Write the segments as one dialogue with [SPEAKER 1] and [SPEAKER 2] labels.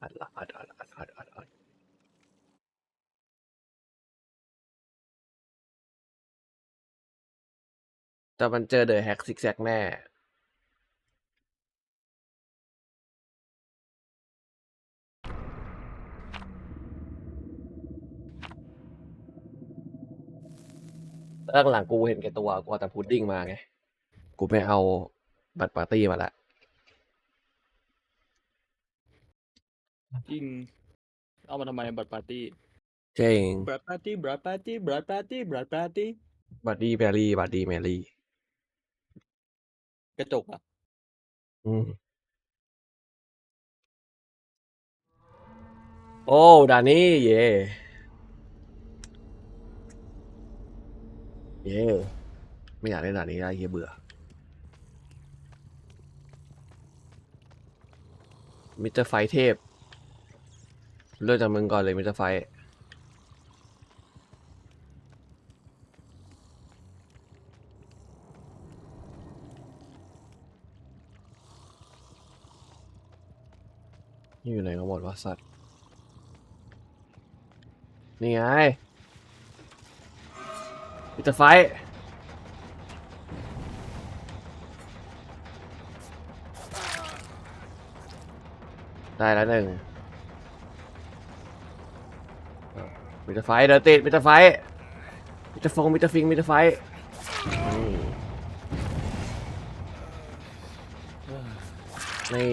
[SPEAKER 1] แต่มันเจอเดอะแฮกซิกแซกแน่แล้วหลังกูเห็นแก่ตัว กูเอาแต่พุดดิ้งมาไง กูไม่เอาบัตรปาร์ตี้มาละ
[SPEAKER 2] จริง เอามาทำไมบัตรปาร์ตี้
[SPEAKER 1] เจ๋ง
[SPEAKER 2] บัตรปาร์ตี้บัตรปาร์ตี้บัตรปาร์ตี้บัตรปาร์ตี้
[SPEAKER 1] บัตดี้แมรี่บัตดี้แมรี่
[SPEAKER 2] กระจกอะ
[SPEAKER 1] อืมโอ้ดานี่เย่เย่ไม่อยากเล่นด่านนี้แล้วเฮียเบื่อ มิสเตอร์ไฟเทพ เริ่มจากมึงก่อนเลยมิสเตอร์ไฟนี่อยู่ไหนกันหมดวะสัตว์ นี่ไงมิสเตอร์ไฟได้แล้วหนึ่ง มิสเตอร์ไฟเดินติดมิสเตอร์ไฟมิสเตอร์ฟงมิสเตอร์ฟิงมิสเตอร์ไฟนี่นี่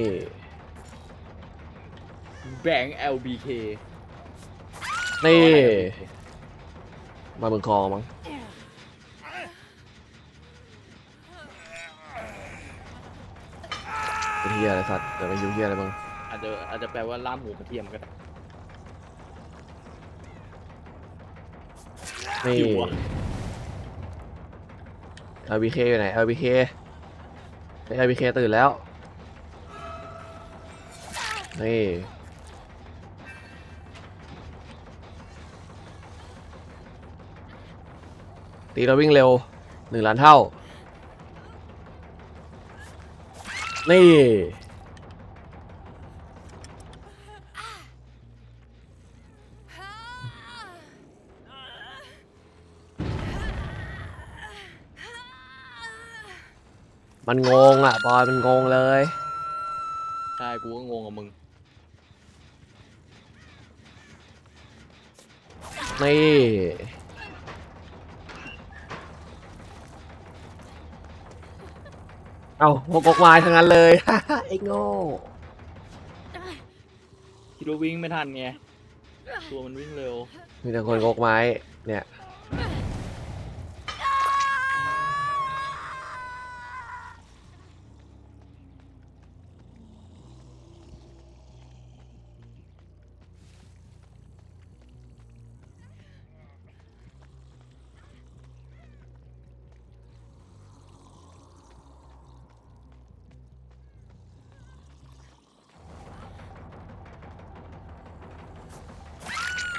[SPEAKER 2] แบงค์ LBK
[SPEAKER 1] นี่มาเมืองคลองมั้งเป็นเฮียอะไรสัตว์เดี๋ยวไปยุ่งเฮียอะไรมึง
[SPEAKER 2] อาจจะอาจจะแปลว่าล่ามหมูกระเทียมก็ได้
[SPEAKER 1] นี่
[SPEAKER 2] หิวอะ
[SPEAKER 1] LBK อยู่ไหน LBK ไอ้ LBK ตื่นแล้ว นี่ตีเราวิ่งเร็วหนึ่งล้านเท่า นี่ มันงงอะบอยมันงงเลย
[SPEAKER 2] ใช่กูก็งงกับมึง
[SPEAKER 1] นี่ เอาพวกกกไม้ทั้งนั้นเลย ไอ้โง่
[SPEAKER 2] คิดว่าวิ่งไม่ทันไง ตัวมันวิ่งเร็ว
[SPEAKER 1] มีแต่คนกกไม้เนี่ย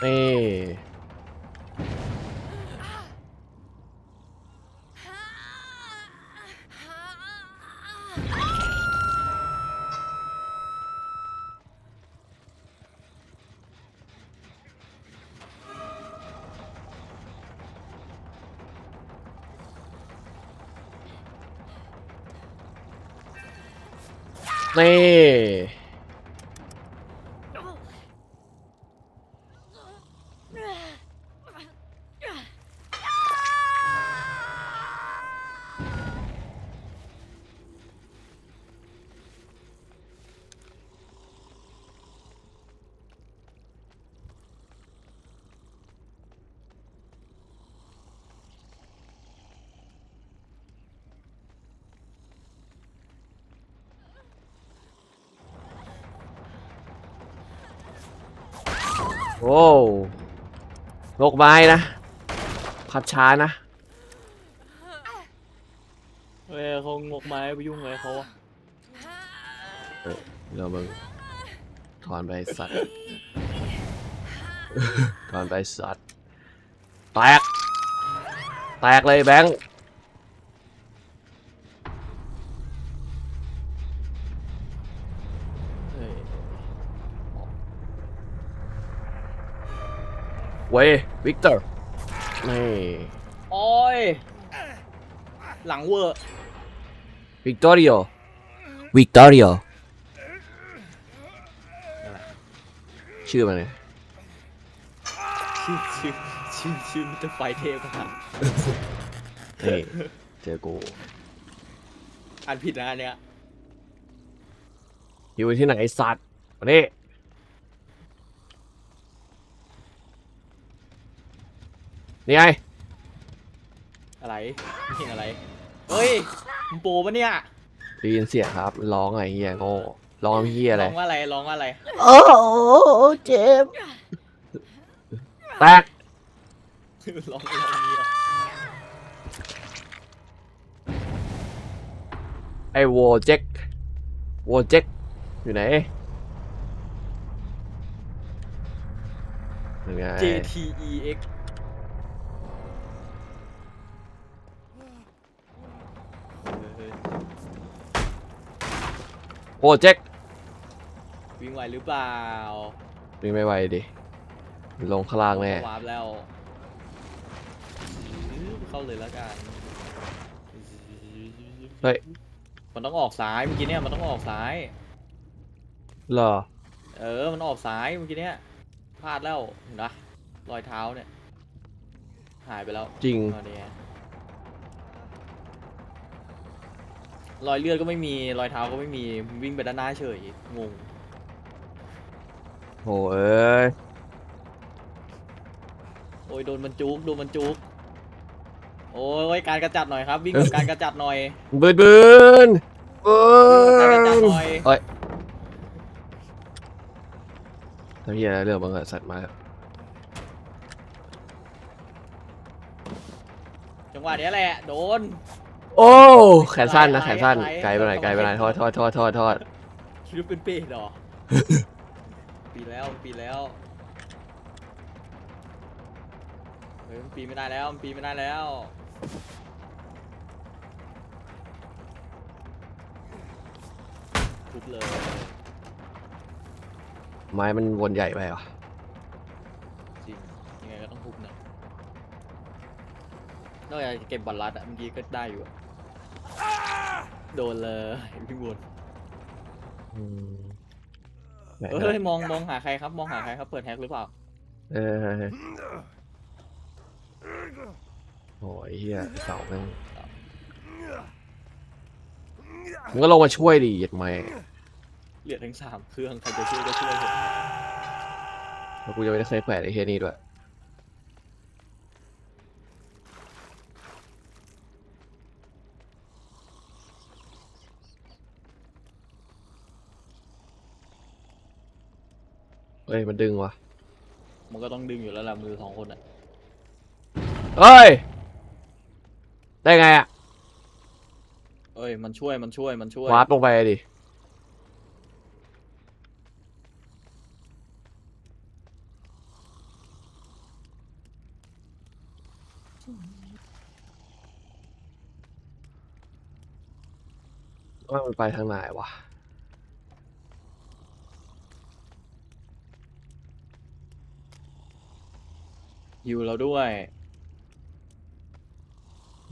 [SPEAKER 1] นี่นี่ โอ้วงกไม้นะขับช้านะ
[SPEAKER 2] เฮ้ยเขางกไม้ไปยุ่งอะไรเขาอะ
[SPEAKER 1] เดี๋ยวมึงถอนไปสัตว์ ถอนไปสัตว์ แตก แตกเลยแบงค์
[SPEAKER 2] เว้
[SPEAKER 1] ยวิกเตอร์นี่
[SPEAKER 2] โอ้ย หลังเวอร์
[SPEAKER 1] วิกตอริโอวิกตอริโอชื่อมันเลย
[SPEAKER 2] ชื่อชื่อชื่อชื่อมิสเตอร์ไฟเทพครับ
[SPEAKER 1] นี่เจอกู
[SPEAKER 2] อ่านผิดนะอันเนี้ย
[SPEAKER 1] อยู่ที่ไหนไอสัตว์มานี่ นี่ไง
[SPEAKER 2] อะไรไม่เห็นอะไร เฮ้ยมึงโปปะเนี่ย
[SPEAKER 1] ได้ยินเสียงครับ ร้องไงเฮียโง่ร้องเฮียอะไร
[SPEAKER 2] ร้องว่าอะไรร้องว่าอะไร
[SPEAKER 1] โอ้เจ็บแตก
[SPEAKER 2] ร้องร้องเนี่ย
[SPEAKER 1] ไอ้วอเจ็กวอเจ็กอยู่ไหนยังไง
[SPEAKER 2] J T E X เฮ้ย
[SPEAKER 1] วอเจ็ก
[SPEAKER 2] วิ่งไหวหรือเปล่า
[SPEAKER 1] วิ่งไม่ไหวดิลงข้างล่างแน่
[SPEAKER 2] วาร์ปแล้วเข้าเลยแล้วกัน
[SPEAKER 1] เฮ้ย
[SPEAKER 2] มันต้องออกซ้ายเมื่อกี้เนี่ยมันต้องออกซ้าย
[SPEAKER 1] เหรอ
[SPEAKER 2] เออมันออกซ้ายเมื่อกี้เนี่ยพลาดแล้วเห็นปะรอยเท้าเนี่ยหายไปแล้ว
[SPEAKER 1] จริง
[SPEAKER 2] ตอนนี้ รอยเลือดก็ไม่มีรอยเท้าก็ไม่มีวิ่งไปด้านหน้าเฉยงง
[SPEAKER 1] โหเอ้ย
[SPEAKER 2] โอ้ยโดนมันจุกโดนมันจุกโอ้ยการกระจัดหน่อยครับวิ่งกับการกระจัดหน่อย
[SPEAKER 1] บืนบืนบื
[SPEAKER 2] วิ่งกับการกระจัด
[SPEAKER 1] น
[SPEAKER 2] หน่อย
[SPEAKER 1] เฮ้ยทำเฮียอะไรเรื่องบังเกิดสัตว์มาแล้ว
[SPEAKER 2] จังหวะเนี้ยแหละโดน
[SPEAKER 1] โอ้แขนสั้นนะ
[SPEAKER 2] อะไร
[SPEAKER 1] แขนสั้น
[SPEAKER 2] อะไร
[SPEAKER 1] ไกลไปหน่อยไกลไปหน่อยทอดทอดทอดทอดทอด
[SPEAKER 2] คิดว่าเป็นเป้เหรอ ปีแล้วปีแล้วเฮ้ยมันปีไม่ได้แล้วมันปีไม่ได้แล้วทุบเลย
[SPEAKER 1] ไม้มันวนใหญ่ไปเหรอ
[SPEAKER 2] จริงยังไงก็ต้องทุบนะนอกจากจะเก็บบอลลัดอะเมื่อกี้ก็ได้อยู่อะ โดนเลยพี่บุญ
[SPEAKER 1] อืมไหน
[SPEAKER 2] เฮ้ยมองมองหาใครครับมองหาใครครับเปิดแฮกหรือเปล่า
[SPEAKER 1] เออโอ้ยเฮียเสาแม่งมึงก็ลงมาช่วยดิเหยียดไหม
[SPEAKER 2] เหลือทั้งสามเครื่องใครจะช่วยก็ช่วยเถอะ
[SPEAKER 1] แล้วกูจะไม่ได้เคยแขวนไอ้เฮียนี่ด้วย เฮ้ยมันดึงว่ะ
[SPEAKER 2] มันก็ต้องดึงอยู่แล้วล่ะมือสองคนอะ
[SPEAKER 1] เฮ้ย ได้ไงอะ
[SPEAKER 2] เอ้ยมันช่วยมันช่วยมันช่วย
[SPEAKER 1] วาร์ปลงไปดิ ว่ามันไปทางไหนวะ
[SPEAKER 2] ฮิวเราด้วย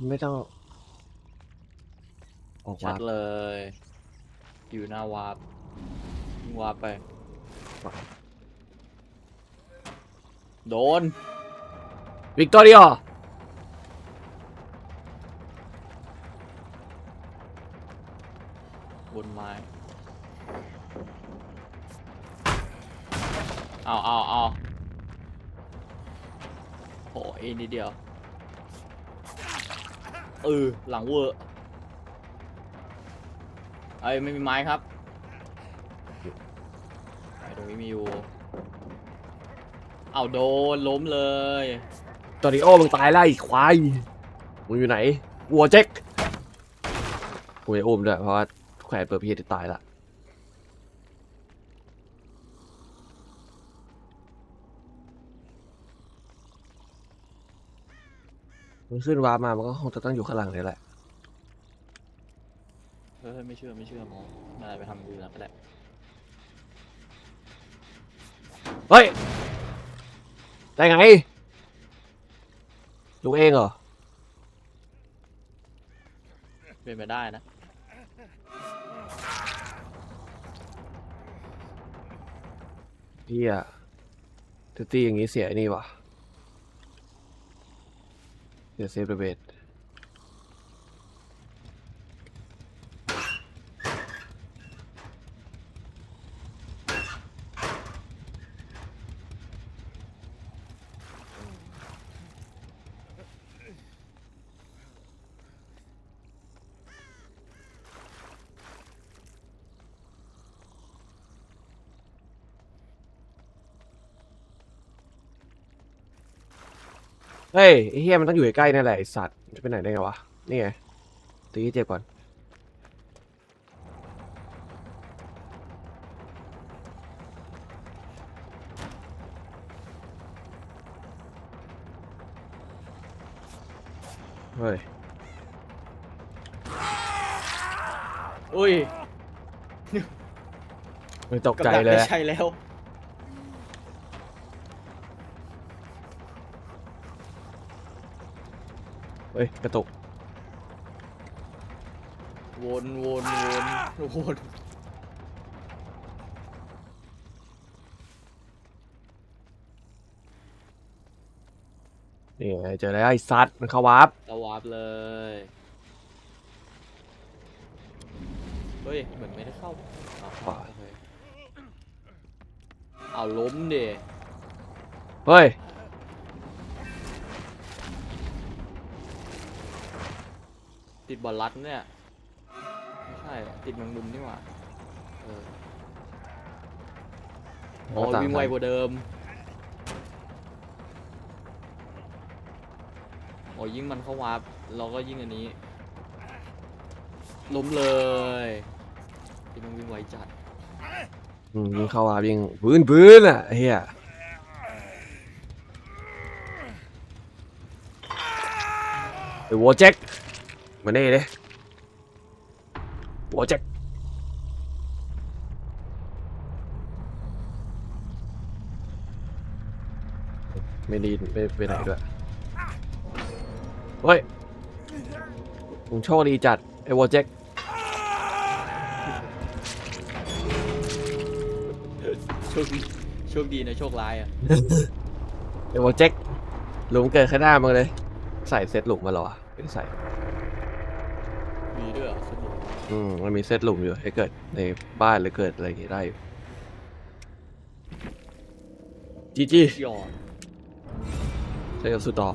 [SPEAKER 1] ไม่ต้อง ออก
[SPEAKER 2] ชั
[SPEAKER 1] วา
[SPEAKER 2] ด
[SPEAKER 1] ร์ป
[SPEAKER 2] เลย อยู่หน้าวาร์ปวิ่งวาร์ปไป โดน
[SPEAKER 1] วิกตอเรีย
[SPEAKER 2] บนไม้ เอาเอา อาโหเอ็นนิดเดียว เออ หลังเวอร์เอ้ยไม่มีไม้ครับไอ้ตรงนี้มีอยู่เอาโดนล้มเลย
[SPEAKER 1] ตอริโอมึงตายแล้วไอ้ควายมึงอยู่ไหนวัวเจ็กกูจะอุ้มด้วยเพราะว่าแขวนเปิดพี่จะตายละ มันขึ้นวาร์ปมา มันก็คงจะต้องอยู่ข้างหลังนี่แหละ
[SPEAKER 2] เฮ้ยไม่เชื่อไม่เชื่อหมอไม่อะไรไปทำอย่างอื่นแล้วก็ได้
[SPEAKER 1] เฮ้ย ได้ไงลุกเองเหรอ
[SPEAKER 2] เป็นไปได้นะ
[SPEAKER 1] พี่อะทุตี้อย่างนี้เสียไอ้นี่วะ เสียเซฟเดอะเบด เฮ้ยไอ้เฮียมันต้องอยู่ใกล้ๆนั่นแหละไอสัตว์จะไปไหนได้ไงวะ นี่ไงตีให้เจ็บก่อน เฮ้ย
[SPEAKER 2] อุ้ย
[SPEAKER 1] ไม่ตกใจ
[SPEAKER 2] บดั
[SPEAKER 1] เลย
[SPEAKER 2] ไม่
[SPEAKER 1] อะ
[SPEAKER 2] ใช่แล้ว
[SPEAKER 1] เฮ้ย กระตุก
[SPEAKER 2] วนวนวนวน
[SPEAKER 1] นี่ไงเจอแล้วไอ้สัตว์มันเข้าวาร์ป
[SPEAKER 2] ตะวาร์ปเลย เฮ้ย เหมือนไม่ได้เข้าเอาเข้าโอเคเอาล้มเด
[SPEAKER 1] เฮ้ย
[SPEAKER 2] ติดบอลลัดเนี่ยไม่ใช่ติดแมงมุมนี่หว่าเออโอ้ยวิ่งไวกว่าเดิมโอ้ยยิ่งมันเข้าวาร์ปเราก็ยิ่งอันนี้ล้มเลยที่มันวิ่งไวจัด
[SPEAKER 1] อืมยิงเข้าวาร์ปยิงปืนปืนอะไอ้เฮียไอ้วอเจ็ค มานี่เลยวอเจ็คไม่ดีไม่ไปไหนด้วยเฮ้ยมึงโชคดีจัด ไอ้วอเจ็ค
[SPEAKER 2] โชคดีโชคดีนะโชคร้ายอะ
[SPEAKER 1] ไอ้วอเจ็คหลุมเกิดข้างหน้ามึงเลย ใส่เซตหลุมมาเหรอวะไม่ได้ใส่
[SPEAKER 2] มีด้วยเหรอสนุก
[SPEAKER 1] อืมมันมีเซตหลุมอยู่ให้เกิดในบ้านหรือเกิดอะไรอย่างงี้ได้อยู่จีจี
[SPEAKER 2] หยอด
[SPEAKER 1] ใช้กับสุดต่อ